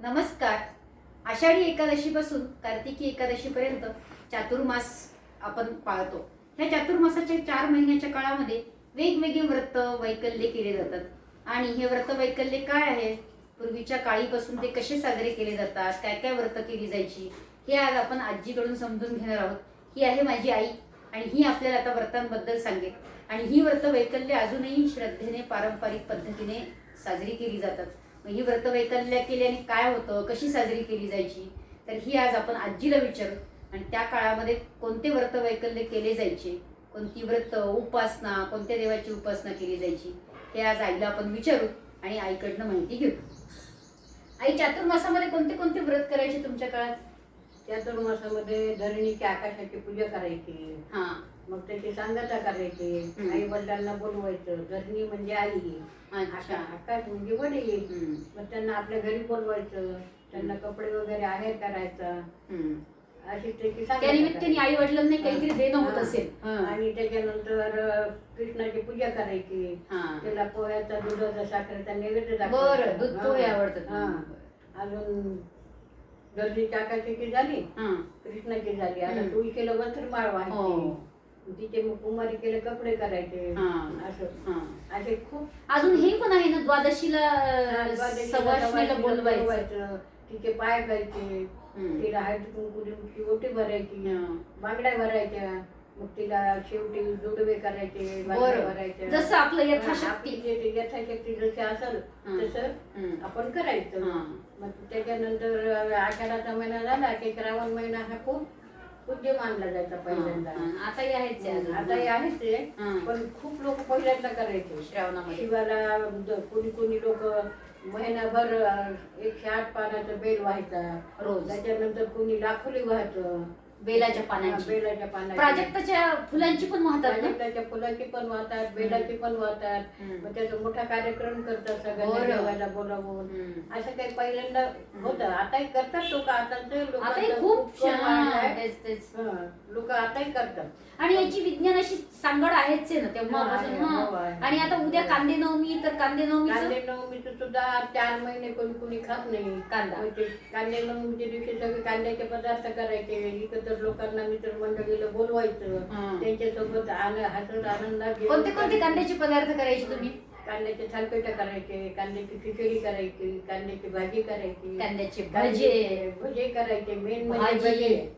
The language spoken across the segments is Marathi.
नमस्कार. आषाढी एकादशीपासून कार्तिकी एकादशीपर्यंत चातुर्मास आपण पाळतो. ह्या चातुर्मासाच्या चार महिन्याच्या काळामध्ये वेगवेगळे व्रत वैकल्य केले जातात. आणि हे व्रत वैकल्य काय आहे? पूर्वीच्या काळीपासून ते कसे साजरे केले जातात? काय काय व्रत केली जायची? हे आज आपण आजीकडून समजून घेणार आहोत. ही आहे माझी आई आणि ही आपल्याला आता व्रतांबद्दल सांगेल. आणि ही व्रत वैकल्य अजूनही श्रद्धेने पारंपरिक पद्धतीने साजरी केली जातात. ही व्रत वैकल्य केल्याने काय होतं? कशी साजरी केली जायची? तर ही आज आपण आजीला विचारू. आणि त्या काळामध्ये कोणते व्रत वैकल्य केले जायचे? कोणती व्रत उपासना कोणत्या देवाची उपासना केली जायची? हे आज आईला आपण विचारू आणि आईकडनं माहिती घेऊ. आई चातुर्मासामध्ये कोणते कोणते व्रत करायचे तुमच्या काळात? चातुर्मासामध्ये धरणीची आकाशाची पूजा करायची. हा. मग त्याची सांगता करायची हम्म. आई वडिलांना बोलवायचं धरणी म्हणजे आई अच्छा आका- आकाश म्हणजे वडील हम्म, मग त्यांना आपल्या घरी बोलवायचं त्यांना कपडे वगैरे आहेर करायचा हम्म. अशी त्याची त्या सांगता निमित्ताने करायची. आई वडिलांना काहीतरी देणं होत हा. असेल हा. आणि त्याच्यानंतर अं, कृष्णाची पूजा करायची हा. त्याला पोह्याचा दुधाचा साखरेचा नैवेद्य बरं दूध पोहे हा. आवडतात हा. अजून धरणीची आकाशाची झाली हा. कृष्णाची झाली आता हम्म. तुळशीला वस्त्रमाळ हो. व्हायची तिचे मग कुमारी केले कपडे करायचे हा. असं हा. असे खूप अजून हे पण आहे ना द्वादशीला अं, सवाष्णीला बोलवायचं. तिचे पाय हम्म. तिला हळदी कुंकुची ओटी भरायची हा. बांगड्या भरायच्या मग तिला शेवटी जोडवे करायचे बांगड्या बरं भरायच्या जसं आपलं यथाशक्ती आपली जे- जे यथाशक्ती जशी असेल हा. तसं. आपण करायचं हा. मग त्याच्यानंतर आषाढाचा महिना झाला की श्रावण महिना हा खूप पूज्य मानला जायचा पहिल्यांदा. आताही आहेच आहे अजून. आता हे आहेच ते. पण खूप लोक पहिल्यांदा करायचे श्रावणामध्ये शिवाला कोणी कोणी लोक महिनाभर एकशे आठ पानाचा बेल व्हायचा रोज. त्याच्यानंतर कोणी लाखोली व्हायचं बेलाच्या हा, पानांची. बेलाच्या पानाची. प्राजक्ताच्या फुलांची पण वाहतात ना? प्राजक्ताच्या फुलाची पण वाहतात बेलाची पण वाहतात हम्म. मग त्याचा मोठा कार्यक्रम करतात सगळ्यांना बरं. जेवायला बोलावून. हम्म. असं काही पहिल्यांदा होतं. आताही करतात लोक आता आताही खूप तेच तेच. लोक आताही करतात. आणि याची विज्ञानाशी सांगड आहेच आहे ना तेव्हापासून आहे, हो, हा. आणि आता उद्या कांदे नवमी तर कांदे नवमीचं? कांदे नवमीचं सुद्धा चार महिने कोणी कोणी खात नाही. कांदा. मग ते कांदे नवमीच्या दिवशी सगळे कांद्याचे पदार्थ करायचे एकत्र लोकांना मित्रमंडळीला बोलवायचं. हा. त्यांच्यासोबत आन- हसत आनंदात जेवण कोणते कोणते करायचं. कांद्याचे पदार्थ करायचे तुम्ही? कांद्याचे थालपेट करायचे कांद्याची खिचडी करायची कांद्याची भाजी करायची. कांद्याचे भजे कांद्याचे भजे. करायचे मेन म्हणजे भाजी. भजे.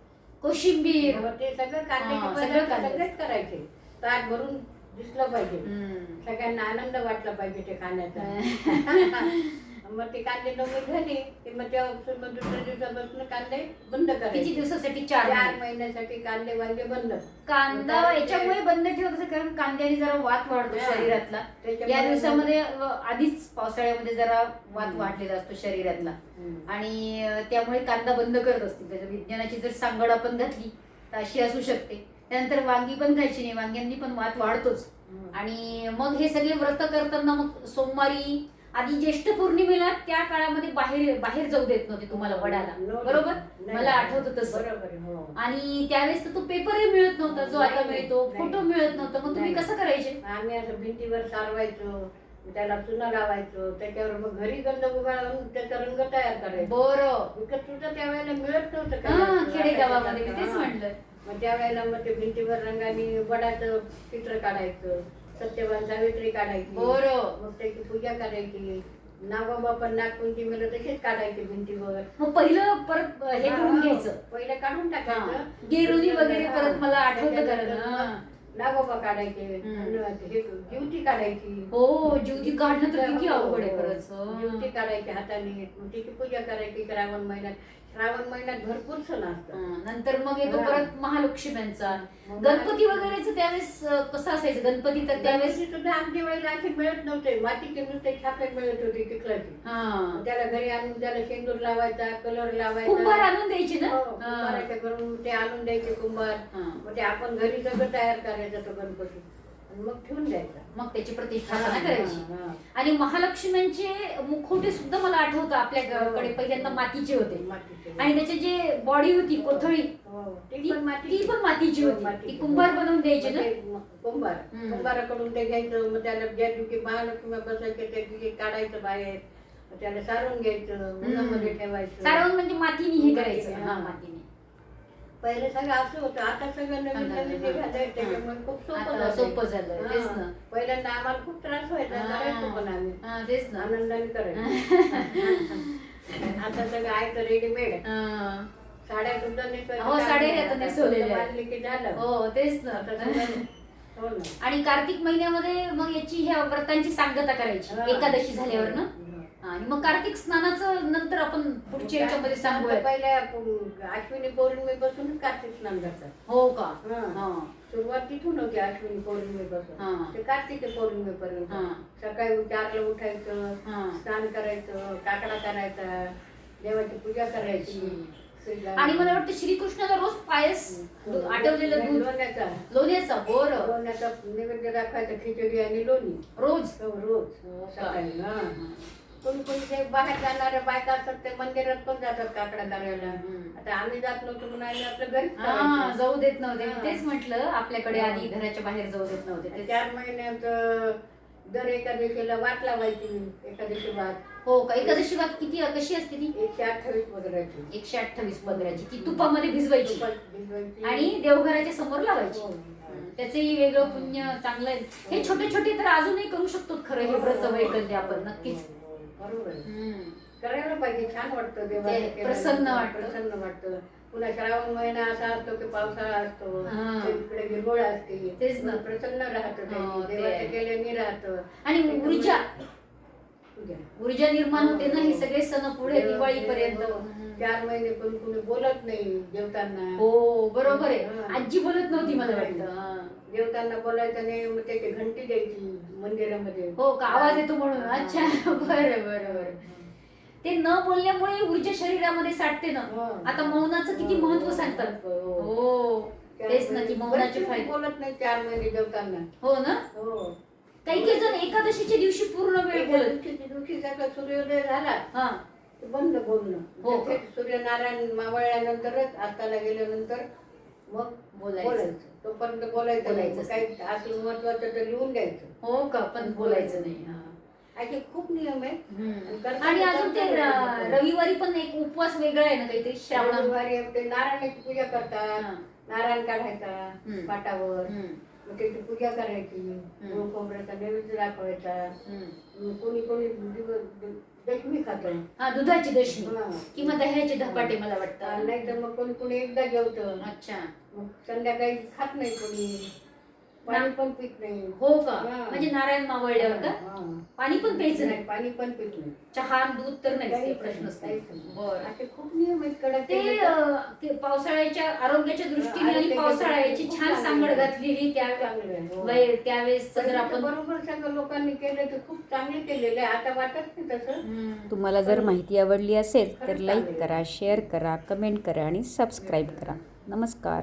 कोशिंबीर. मग ते सगळं हा, कांद्याचे सगळं पदार्थ कांद्याचं. सगळेच करायचे. ताट भरून दिसलं पाहिजे. हम्म. सगळ्यांना आनंद वाटला पाहिजे ते खाण्याचा मग ते कांदे नवमी झाले की मग तेव्हापासून मग दुसऱ्या दिवसापासून कांदे बंद किती करायचे दिवसासाठी चार चार महिने. महिन्यासाठी कांदे वांगे बंद कांदा ते- याच्यामुळे बंद ठेवत असं कारण कांद्याने जरा वात वाढतो हा. शरीरातला त्याच्यामुळे या दिवसामध्ये अ, आधीच पावसाळ्यामध्ये जरा वात हम्म. वाढलेला असतो शरीरातला हम्म. आणि अ, त्यामुळे कांदा बंद करत असतील त्याच्या विज्ञानाची जर सांगड आपण घातली तर अशी असू शकते त्यानंतर वांगी पण खायची नाही वांग्यांनी पण वात वाढतोच हम्म. आणि मग हे सगळे व्रत करताना मग सोमवारी आधी ज्येष्ठ पौर्णिमेला त्या काळामध्ये बाहेर बाहेर जाऊ देत नव्हते तुम्हाला वडाला नव्हतं. बरोबर नाही. मला आठवतं तसं बरोबर हो. आणि त्यावेळेस तर तो पेपरही मिळत नव्हता जो आता मिळतो. फोटो मिळत नव्हता मग तुम्ही. कसं करायचे आम्ही असं भिंतीवर सारवायचो त्याला चुना लावायचो त्याच्यावर मग घरी गंध उगाळून त्याचा रंग तयार करायचो बरं विकत सुद्धा त्यावेळेला मिळत नव्हतं हा. खेडेगावामध्ये मी तेच हा. म्हटलं मग त्यावेळेला मग ते भिंतीवर रंगाने वडाचं चित्र काढायचं सत्यवान सावित्री काढायची. बरं. मग त्याची पूजा करायची. नागोबा पण नागपंचमीला तसेच काढायचे भिंतीवर. मग पहिलं परत हे करून हा, घ्यायचं. पहिले काढून हा. टाकायचं गेरुनी वगैरे हा. परत मला आठवतं कारण हा. नागोबा काढायचे. हे ज्योती काढायची. हो ज्योती काढणं तर किती अवघड आहे हो, खरंच. ज्योती काढायची हाताने. तिची पूजा करायची. श्रावण महिन्यात श्रावण महिन्यात भरपूर सण असतात. हा, नंतर मग येतो हा. परत महालक्ष्म्यांचा मग गणपती वगैरेच त्यावेळेस अं, कसं असायचं? गणपती तर त्यावेळेस सुद्धा आमच्या वेळेला असे मिळत नव्हते. मातीचे नुसते छापे मिळत होते चिखलाची हा. त्याला घरी आणून त्याला शेंदूर लावायचा कलर लावायचा. कुंभार आणून द्यायची ना? हो, हा. कुंभाराच्या घरून ते आणून द्यायचे कुंभार. हा. मग ते आपण घरी सगळं तयार करायचं तो गणपती. आणि मग ठेवून द्यायचा. मग त्याची प्रतिष्ठापना हा, करायची हा, हा. आणि महालक्ष्म्यांचे मुखवटे सुद्धा मला आठवतं आपल्याकडे पहिल्यांदा मातीचे होते. मातीचे. आणि त्याची जे बॉडी होती कोथळी हो, ती ती पण मातीची. हो, होती. ती कुंभार बनवून द्यायची मग ना म- कुंभार. हम्म. कुंभाराकडून ते घ्यायचं मग त्याला ज्या दिवशी महालक्ष्मी बसायचे त्या दिवशी काढायचं बाहेर. त्याला सारून घ्यायचं उन्हामध्ये ठेवायचं. सारवण म्हणजे मातीने हे करायचं. हा. हा. मातीने. पहिले सगळं असं होतं. आता सगळं नवीन नवीन हा. निघालंय त्याच्यामुळे खूप सोपं. सोपं झालं, तेच हा. ना. पहिल्यांदा आम्हाला खूप त्रास व्हायचा करायचो पण आम्ही हा, तेच ना. आनंदाने करायचो. आता सगळं आहे तर रेडीमेड हा. साड्या सुद्धा हो, साड्या नेसवलेल्या की झालं. हो तेच ना. हो ना. आणि कार्तिक महिन्यामध्ये मग याची ह्या व्रतांची सांगता करायची हा. एकादशी झाल्यावर ना? आणि मग कार्तिक स्नानाचं नंतर आपण पुढच्या याच्यामध्ये सांगूया पहिल्या अश्विनी पौर्णिमेपासूनच कार्तिक स्नान करतात. हो का. सुरुवात तिथून होती अश्विनी हा. पौर्णिमेपासून ते कार्तिक पौर्णिमेपर्यंत. सकाळी चारला उठायचं हा. स्नान करायचं काकडा करायचा देवाची पूजा करायची आणि मला वाटतं श्रीकृष्णाला रोज पायस आटवलेलं दूध लोण्याचा. लोण्याचा बरं. लोण्याचा नैवेद्य दाखवायचा खिचडी आणि लोणी. रोज. हो, रोज. हो? सकाळी कोणी कोणी जे बाहेर जाणाऱ्या बायका असतात ते मंदिरात पण जातात काकडा करायला हम्म. आता आम्ही जात नव्हतो म्हणून आम्ही आपल्या घरीच हा करायचो. जाऊ देत नव्हते हा. तेच म्हटलं आपल्याकडे. आधी घराच्या बाहेर जाऊ देत नव्हते तेच. चार महिन्यात अं, दर एकादशीला वाट लावायची एकादशी वाट हो का एकादशी वात किती कशी असते ती एकशे अठ्ठावीस वगैरेची एकशे अठ्ठावीस पंधराची ती तुपामध्ये भिजवायची तुपात भिजवायची. आणि देवघराच्या समोर लावायची हो. हम्म. त्याचंही वेगळं पुण्य चांगलं आहे हे छोटे छोटे तर अजूनही करू शकतो खरं हे व्रत वैकल्य आपण नक्कीच बरोबर. करायला पाहिजे छान वाटतं देवाला. प्रसन्न वाटतं. प्रसन्न वाटतं पुन्हा श्रावण महिना असा असतो की पावसाळा असतो. सगळीकडे हिरवळ असते तेच ना. प्रसन्न राहतं. हो, देवाच्या. केल्याने राहतं आणि ऊर्जा. ऊर्जा निर्माण होते ना हे सगळे सण पुढे देव- दिवाळीपर्यंत. देव- चार महिने कोणी कोणी बोलत नाही जेवताना हो बरोबर आहे. हा. आजी बोलत नव्हती मला वाटतं. हा. जेवताना बोलायचं नाही मग त्याची घंटी द्यायची मंदिरामध्ये. हो का आवाज येतो म्हणून. हा. अच्छा बरं बरं बरं. ते न बोलल्यामुळे ऊर्जा शरीरामध्ये साठते ना. हो. आता मौनाचं किती महत्त्व सांगतात. हो. हो तेच ना की मौनाचे फायदे. बोलत नाही चार महिने जेवताना हो ना? हो. काही काही जण एकादशीच्या दिवशी पूर्ण वेळ बोलत सकाळ सूर्योदय झाला हा बंद बोलणं हो का? सूर्यनारायण मावळल्यानंतरच आस्ताला गेल्यानंतर मग बोलायचं. बोलायचं तोपर्यंत बोलायचं नाही बोलायचं काही असं महत्वाचं तर लिहून द्यायचं हो का पण बोलायचं नाही हा. असे खूप नियम हम्म. करतात आणि अजून ते. र- रविवारी पण एक उपवास वेगळा आहे ना काहीतरी श्रावण रविवारी ते नारायणाची पूजा करतात हा. नारायण काढायचा हम्म. पाटावर हम्म. मग त्याची पूजा करायची गुळ खोबऱ्याचा नैवेद्य दाखवायचा. मग कोणी कोणी दिव- दशमी खातं हा दुधाची दशमी. किंवा दह्याचे धपाटे मला वाटतं. नाही तर मग कोणी कोणी एकदा जेवतं. अच्छा. मग संध्याकाळी खात नाही कोणी. पाणी पण पित नाही. हो का? हा. म्हणजे नारायण मावळल्यावर का. पाणी पण प्यायचं नाही. पाणी पण पित नाही. चहा दूध तर नाही प्रश्नच नाही. बरं. असे खूप नियम आहेत कडक. ते पावसाळ्याच्या आरोग्याच्या दृष्टीने आणि आरोग्याच्या पावसाळ्याची दृष्टीने छान सांगड. घातलेली त्या चांगलं आहे, हो. वय- त्यावेळेस जर आपण बरोबर सगळं लोकांनी केलं तर खूप चांगले केलेले आहे. आता वाटत नाही तसं हम्म. तुम्हाला जर माहिती आवडली असेल तर लाईक. करा शेअर करा कमेंट करा आणि सबस्क्राईब करा नमस्कार